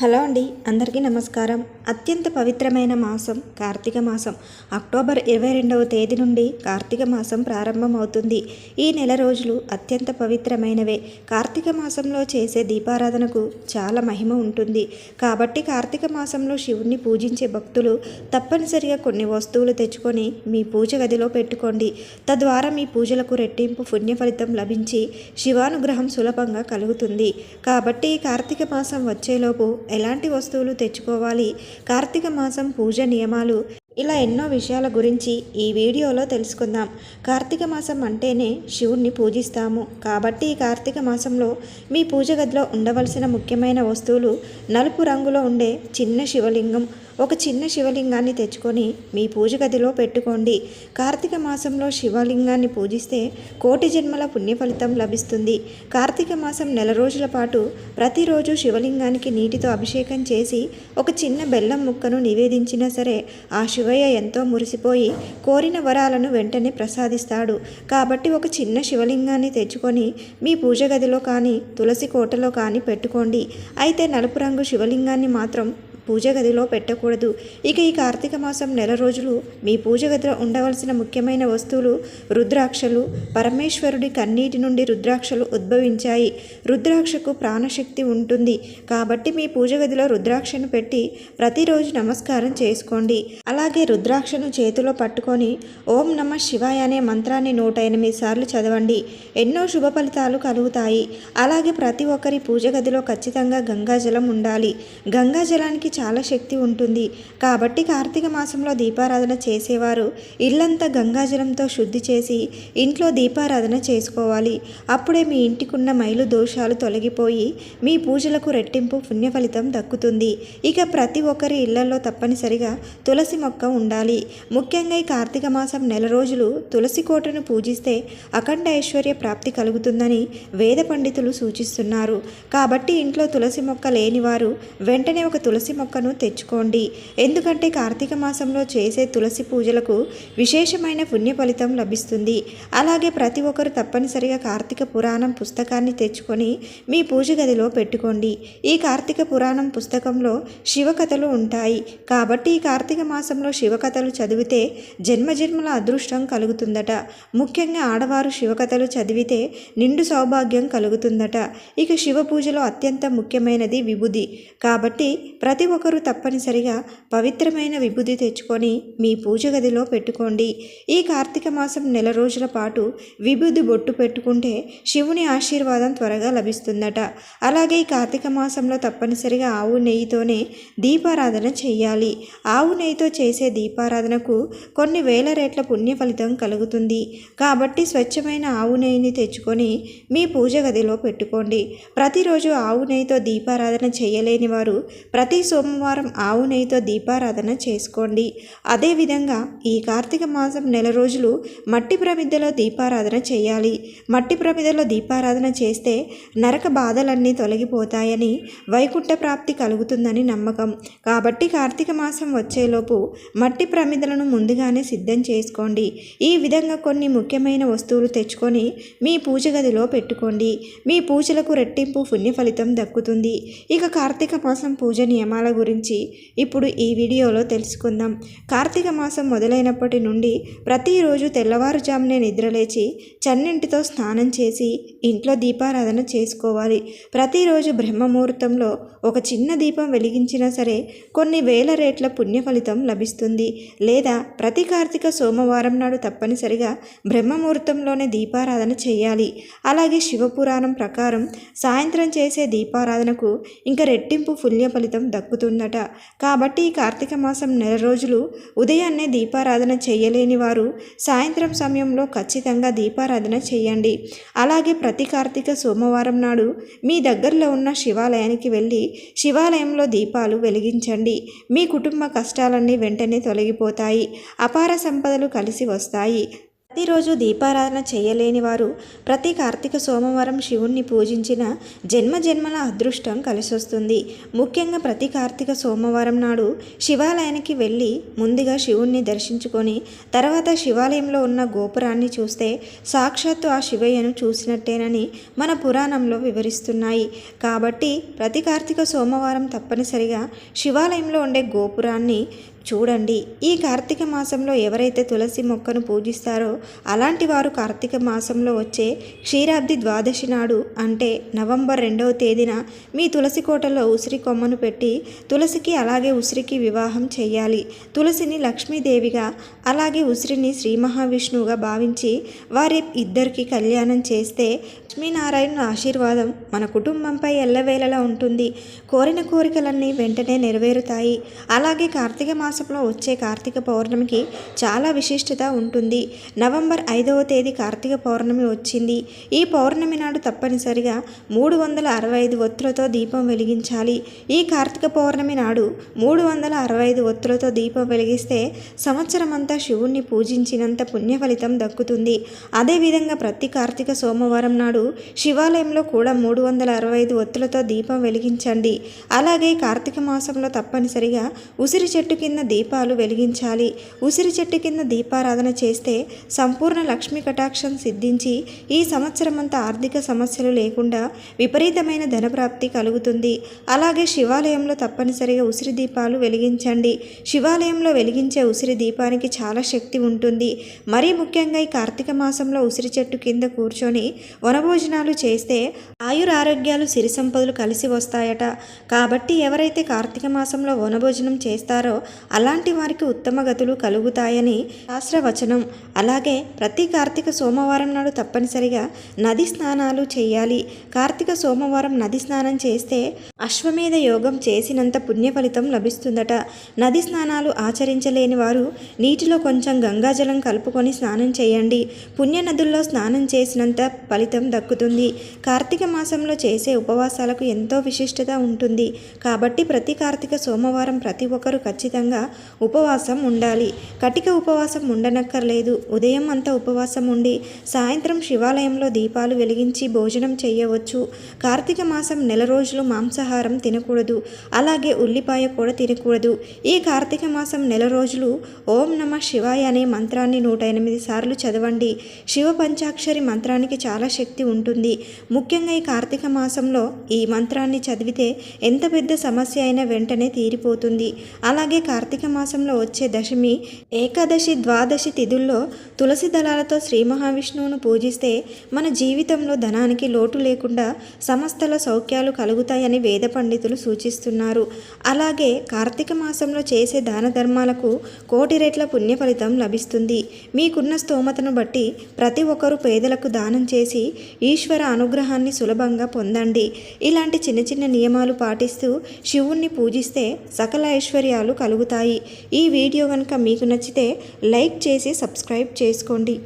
Hello అండి అందరికీ నమస్కారం. అత్యంత పవిత్రమైన మాసం కార్తీక మాసం. అక్టోబర్ ఇరవై రెండవ తేదీ నుండి కార్తీక మాసం ప్రారంభమవుతుంది. ఈ నెల రోజులు అత్యంత పవిత్రమైనవే. కార్తీక మాసంలో చేసే దీపారాధనకు చాలా మహిమ ఉంటుంది. కాబట్టి కార్తీక మాసంలో శివుణ్ణి పూజించే భక్తులు తప్పనిసరిగా కొన్ని వస్తువులు తెచ్చుకొని మీ పూజ గదిలో పెట్టుకోండి. తద్వారా మీ పూజలకు రెట్టింపు పుణ్య ఫలితం లభించి శివానుగ్రహం సులభంగా కలుగుతుంది. కాబట్టి ఈ కార్తీక మాసం వచ్చేలోపు ఎలాంటి వస్తువులు తెచ్చుకోవాలి? కార్తీక మాసం పూజ నియమాలు ఇలా ఎన్నో విషయాల గురించి ఈ వీడియోలో తెలుసుకుందాం. కార్తీక మాసం అంటేనే శివుణ్ణి పూజిస్తాము. కాబట్టి ఈ కార్తీక మాసంలో మీ పూజ గదిలో ఉండవలసిన ముఖ్యమైన వస్తువులు నలుపు రంగులో ఉండే చిన్న శివలింగం. ఒక చిన్న శివలింగాన్ని తెచ్చుకొని మీ పూజ గదిలో పెట్టుకోండి. కార్తీక మాసంలో శివలింగాన్ని పూజిస్తే కోటి జన్మల పుణ్య ఫలితం లభిస్తుంది. కార్తీక మాసం నెల రోజుల పాటు ప్రతిరోజు శివలింగానికి నీటితో అభిషేకం చేసి ఒక చిన్న బెల్లం ముక్కను నివేదించినా సరే ఆ శివయ్య ఎంతో మురిసిపోయి కోరిన వరాలను వెంటనే ప్రసాదిస్తాడు. కాబట్టి ఒక చిన్న శివలింగాన్ని తెచ్చుకొని మీ పూజ గదిలో కానీ తులసి కోటలో కానీ పెట్టుకోండి. అయితే నలుపు రంగు శివలింగాన్ని మాత్రం పూజ గదిలో పెట్టకూడదు. ఇక ఈ కార్తీక మాసం నెల రోజులు మీ పూజ గదిలో ఉండవలసిన ముఖ్యమైన వస్తువులు రుద్రాక్షలు పరమేశ్వరుడి కన్నీటి నుండి రుద్రాక్షలు ఉద్భవించాయి. రుద్రాక్షకు ప్రాణశక్తి ఉంటుంది. కాబట్టి మీ పూజ గదిలో రుద్రాక్షను పెట్టి ప్రతిరోజు నమస్కారం చేసుకోండి. అలాగే రుద్రాక్షను చేతిలో పట్టుకొని ఓం నమ శివాయ అనే మంత్రాన్ని నూట ఎనిమిది సార్లు చదవండి. ఎన్నో శుభ ఫలితాలు కలుగుతాయి. అలాగే ప్రతి ఒక్కరి పూజ గదిలో ఖచ్చితంగా గంగాజలం ఉండాలి. గంగాజలానికి చాలా శక్తి ఉంటుంది. కాబట్టి కార్తీక మాసంలో దీపారాధన చేసేవారు ఇల్లంతా గంగాజలంతో శుద్ధి చేసి ఇంట్లో దీపారాధన చేసుకోవాలి. అప్పుడే మీ ఇంటికున్న మైలు దోషాలు తొలగిపోయి మీ పూజలకు రెట్టింపు పుణ్య ఫలితం దక్కుతుంది. ఇక ప్రతి ఒక్కరి ఇళ్ళలో తప్పనిసరిగా తులసి మొక్క ఉండాలి. ముఖ్యంగా ఈ కార్తీక మాసం నెల రోజులు తులసి కోటను పూజిస్తే అఖండ ఐశ్వర్య ప్రాప్తి కలుగుతుందని వేద పండితులు సూచిస్తున్నారు. కాబట్టి ఇంట్లో తులసి మొక్క లేనివారు వెంటనే ఒక తులసి మొక్క మొక్కను తెచ్చుకోండి. ఎందుకంటే కార్తీక మాసంలో చేసే తులసి పూజలకు విశేషమైన పుణ్య ఫలితం లభిస్తుంది. అలాగే ప్రతి ఒక్కరు తప్పనిసరిగా కార్తీక పురాణం పుస్తకాన్ని తెచ్చుకొని మీ పూజ గదిలో పెట్టుకోండి. ఈ కార్తీక పురాణం పుస్తకంలో శివకథలు ఉంటాయి. కాబట్టి ఈ కార్తీక మాసంలో శివకథలు చదివితే జన్మజన్మల అదృష్టం కలుగుతుందట. ముఖ్యంగా ఆడవారు శివకథలు చదివితే నిండు సౌభాగ్యం కలుగుతుందట. ఇక శివ పూజలో అత్యంత ముఖ్యమైనది విభూది కాబట్టి ప్రతి ఒకరు తప్పనిసరిగా పవిత్రమైన విభూది తెచ్చుకొని మీ పూజ గదిలో పెట్టుకోండి. ఈ కార్తీక మాసం నెల రోజుల పాటు విభూది బొట్టు పెట్టుకుంటే శివుని ఆశీర్వాదం త్వరగా లభిస్తుందట. అలాగే ఈ కార్తీక మాసంలో తప్పనిసరిగా ఆవు నెయ్యితోనే దీపారాధన చేయాలి. ఆవు నెయ్యితో చేసే దీపారాధనకు కొన్ని వేల రేట్ల పుణ్య ఫలితం కలుగుతుంది. కాబట్టి స్వచ్ఛమైన ఆవు నెయ్యిని తెచ్చుకొని మీ పూజ గదిలో పెట్టుకోండి. ప్రతిరోజు ఆవు నెయ్యితో దీపారాధన చేయలేని వారు ప్రతి సోమవారం ఆవు నెయ్యితో దీపారాధన చేసుకోండి. అదేవిధంగా ఈ కార్తీక మాసం నెల రోజులు మట్టి ప్రమిదలో దీపారాధన చేయాలి. మట్టి ప్రమిదలో దీపారాధన చేస్తే నరక బాధలన్నీ తొలగిపోతాయని వైకుంఠ ప్రాప్తి కలుగుతుందని నమ్మకం. కాబట్టి కార్తీక మాసం వచ్చేలోపు మట్టి ప్రమిదలను ముందుగానే సిద్ధం చేసుకోండి. ఈ విధంగా కొన్ని ముఖ్యమైన వస్తువులు తెచ్చుకొని మీ పూజ గదిలో పెట్టుకోండి. మీ పూజలకు రెట్టింపు పుణ్య ఫలితం దక్కుతుంది. ఇక కార్తీక మాసం పూజ నియమాల గురించి ఇప్పుడు ఈ వీడియోలో తెలుసుకుందాం. కార్తీక మాసం మొదలైనప్పటి నుండి ప్రతిరోజు తెల్లవారుజామునే నిద్రలేచి చన్నింటితో స్నానం చేసి ఇంట్లో దీపారాధన చేసుకోవాలి. ప్రతిరోజు బ్రహ్మముహూర్తంలో ఒక చిన్న దీపం వెలిగించినా సరే కొన్ని వేల రేట్ల పుణ్య ఫలితం లభిస్తుంది. లేదా ప్రతి కార్తీక సోమవారం నాడు తప్పనిసరిగా బ్రహ్మముహూర్తంలోనే దీపారాధన చేయాలి. అలాగే శివపురాణం ప్రకారం సాయంత్రం చేసే దీపారాధనకు ఇంకా రెట్టింపు పుణ్య ఫలితం దొరుకుతుందట కాబట్టి ఈ కార్తీక మాసం నెల రోజులు ఉదయాన్నే దీపారాధన చేయలేని వారు సాయంత్రం సమయంలో ఖచ్చితంగా దీపారాధన చేయండి. అలాగే ప్రతి కార్తీక సోమవారం నాడు మీ దగ్గరలో ఉన్న శివాలయానికి వెళ్ళి శివాలయంలో దీపాలు వెలిగించండి. మీ కుటుంబ కష్టాలన్నీ వెంటనే తొలగిపోతాయి. అపార సంపదలు కలిసి వస్తాయి. ప్రతిరోజు దీపారాధన చేయలేని వారు ప్రతి కార్తీక సోమవారం శివుణ్ణి పూజించిన జన్మ జన్మల అదృష్టం కలిసొస్తుంది. ముఖ్యంగా ప్రతి కార్తీక సోమవారం నాడు శివాలయానికి వెళ్ళి ముందుగా శివుణ్ణి దర్శించుకొని తర్వాత శివాలయంలో ఉన్న గోపురాన్ని చూస్తే సాక్షాత్తు ఆ శివయ్యను చూసినట్టేనని మన పురాణంలో వివరిస్తున్నాయి. కాబట్టి ప్రతి కార్తీక సోమవారం తప్పనిసరిగా శివాలయంలో ఉండే గోపురాన్ని చూడండి ఈ కార్తీక మాసంలో ఎవరైతే తులసి మొక్కను పూజిస్తారో అలాంటి వారు కార్తీక మాసంలో వచ్చే క్షీరాబ్ది ద్వాదశి నాడు అంటే నవంబర్ రెండవ తేదీన మీ తులసి కోటలో ఉసిరి కొమ్మను పెట్టి తులసికి అలాగే ఉసిరికి వివాహం చేయాలి తులసిని లక్ష్మీదేవిగా అలాగే ఉసిరిని శ్రీ మహావిష్ణువుగా భావించి వారి ఇద్దరికి కళ్యాణం చేస్తే లక్ష్మీనారాయణ ఆశీర్వాదం మన కుటుంబంపై ఎల్లవేళలా ఉంటుంది. కోరిన కోరికలన్నీ వెంటనే నెరవేరుతాయి. అలాగే కార్తీక మాసం మాసంలో వచ్చే కార్తీక పౌర్ణమికి చాలా విశిష్టత ఉంటుంది. నవంబర్ ఐదవ తేదీ కార్తీక పౌర్ణమి వచ్చింది. ఈ పౌర్ణమి నాడు తప్పనిసరిగా మూడు వందల అరవై ఐదు ఒత్తులతో దీపం వెలిగించాలి. ఈ కార్తీక పౌర్ణమి నాడు మూడు వందల అరవై ఐదు ఒత్తులతో దీపం వెలిగిస్తే సంవత్సరమంతా శివుణ్ణి పూజించినంత పుణ్య ఫలితం దక్కుతుంది అదేవిధంగా ప్రతి కార్తీక సోమవారం నాడు శివాలయంలో కూడా మూడు వందల అరవై ఐదు ఒత్తులతో దీపం వెలిగించండి. అలాగే కార్తీక మాసంలో తప్పనిసరిగా ఉసిరి చెట్టు కింద దీపాలు వెలిగించాలి. ఉసిరి చెట్టు కింద దీపారాధన చేస్తే సంపూర్ణ లక్ష్మీ కటాక్షం సిద్ధించి ఈ సంవత్సరమంతా ఆర్థిక సమస్యలు లేకుండా విపరీతమైన ధనప్రాప్తి కలుగుతుంది. అలాగే శివాలయంలో తప్పనిసరిగా ఉసిరి దీపాలు వెలిగించండి. శివాలయంలో వెలిగించే ఉసిరి దీపానికి చాలా శక్తి ఉంటుంది. మరీ ముఖ్యంగా ఈ కార్తీక మాసంలో ఉసిరి చెట్టు కింద కూర్చొని వనభోజనాలు చేస్తే ఆయురారోగ్యాలు సిరి సంపదలు కలిసి వస్తాయట. కాబట్టి ఎవరైతే కార్తీక మాసంలో వనభోజనం చేస్తారో అలాంటి వారికి ఉత్తమ గతులు కలుగుతాయని శాస్త్రవచనం. అలాగే ప్రతి కార్తీక సోమవారం నాడు తప్పనిసరిగా నది స్నానాలు చేయాలి. కార్తీక సోమవారం నది స్నానం చేస్తే అశ్వమేధ యోగం చేసినంత పుణ్య ఫలితం లభిస్తుందట. నది స్నానాలు ఆచరించలేని వారు నీటిలో కొంచెం గంగాజలం కలుపుకొని స్నానం చేయండి. పుణ్య నదుల్లో స్నానం చేసినంత ఫలితం దక్కుతుంది. కార్తీక మాసంలో చేసే ఉపవాసాలకు ఎంతో విశిష్టత ఉంటుంది. కాబట్టి ప్రతి కార్తీక సోమవారం ప్రతి ఒక్కరూ ఖచ్చితంగా ఉపవాసం ఉండాలి. కటిక ఉపవాసం ఉండనక్కర్లేదు. ఉదయం అంతా ఉపవాసం ఉండి సాయంత్రం శివాలయంలో దీపాలు వెలిగించి భోజనం చేయవచ్చు కార్తీక మాసం నెల రోజులు మాంసాహారం తినకూడదు. అలాగే ఉల్లిపాయ కూడా తినకూడదు. ఈ కార్తీక మాసం నెల రోజులు ఓం నమ శివాయ అనే మంత్రాన్ని నూట ఎనిమిది సార్లు చదవండి. శివ పంచాక్షరి మంత్రానికి చాలా శక్తి ఉంటుంది. ముఖ్యంగా ఈ కార్తీక మాసంలో ఈ మంత్రాన్ని చదివితే ఎంత పెద్ద సమస్య అయినా వెంటనే తీరిపోతుంది. అలాగే కార్తీక కార్తీక మాసంలో వచ్చే దశమి ఏకాదశి ద్వాదశి తిథుల్లో తులసి దళాలతో శ్రీ మహావిష్ణువును పూజిస్తే మన జీవితంలో ధనానికి లోటు లేకుండా సమస్తల సౌఖ్యాలు కలుగుతాయని వేద పండితులు సూచిస్తున్నారు. అలాగే కార్తీక మాసంలో చేసే దాన ధర్మాలకు కోటి రెట్ల పుణ్య ఫలితం లభిస్తుంది. మీకున్న స్తోమతను బట్టి ప్రతి ఒక్కరూ పేదలకు దానం చేసి ఈశ్వర అనుగ్రహాన్ని సులభంగా పొందండి. ఇలాంటి చిన్న చిన్న నియమాలు పాటిస్తూ శివుణ్ణి పూజిస్తే సకల ఐశ్వర్యాలు కలుగుతాయి. ఈ వీడియో కనుక మీకు నచ్చితే లైక్ చేసి సబ్స్క్రైబ్ చేసుకోండి.